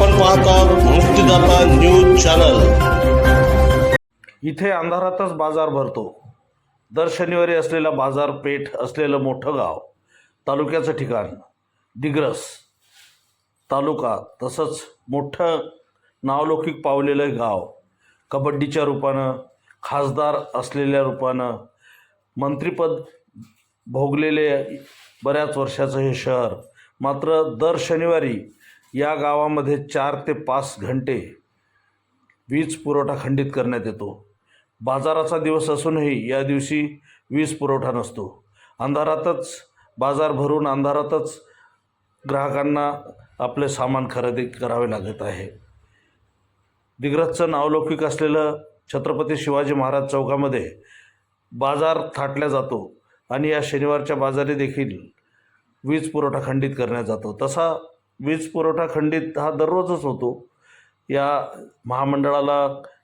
पाहतात मुक्तीदाता news channel. इथे अंधारातच बाजार भरतो. दर शनिवारी असलेला बाजारपेठ असलेलं मोठं गाव तालुक्याचं ठिकाण दिग्रस तालुका तसंच मोठं नावलौकिक पावलेलं गाव कबड्डीच्या रूपानं खासदार असलेल्या रूपानं मंत्रिपद भोगलेले बऱ्याच वर्षाचं हे शहर. मात्र दर शनिवारी या गावामध्ये चार ते पाच घंटे वीज पुरवठा खंडित करण्यात येतो. बाजाराचा दिवस असूनही या दिवशी वीज पुरवठा नसतो. अंधारातच बाजार भरून अंधारातच ग्राहकांना आपले सामान खरेदी करावे लागत आहे. दिग्रजचं नावलौकिक असलेलं छत्रपती शिवाजी महाराज चौकामध्ये बाजार थाटला जातो आणि या शनिवारच्या बाजारी देखील वीज पुरवठा खंडित करण्यात जातो. तसा वीज पुरवठा खंडित हा दररोजच होतो. या महामंडळाला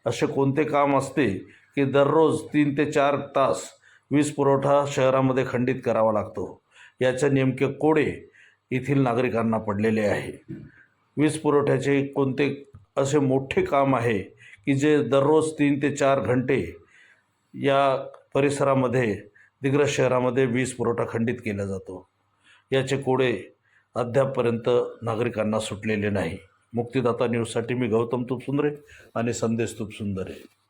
असे कोणते काम असते की दररोज तीन ते चार तास वीज पुरवठा शहरामध्ये खंडित करावा लागतो? याचे नेमके कोडे येथील नागरिकांना पडलेले आहे. वीज पुरवठ्याचे कोणते असे मोठे काम आहे की जे दररोज तीन ते चार घंटे या परिसरामध्ये दिग्रस शहरामध्ये वीज पुरवठा खंडित केला जातो? याचे कोडे अद्यापपर्यंत नागरिकांना सुटलेले नाही. मुक्तिदाता न्यूजसाठी मी गौतम तुपसुंदरे आणि संदेश तुपसुंदरे.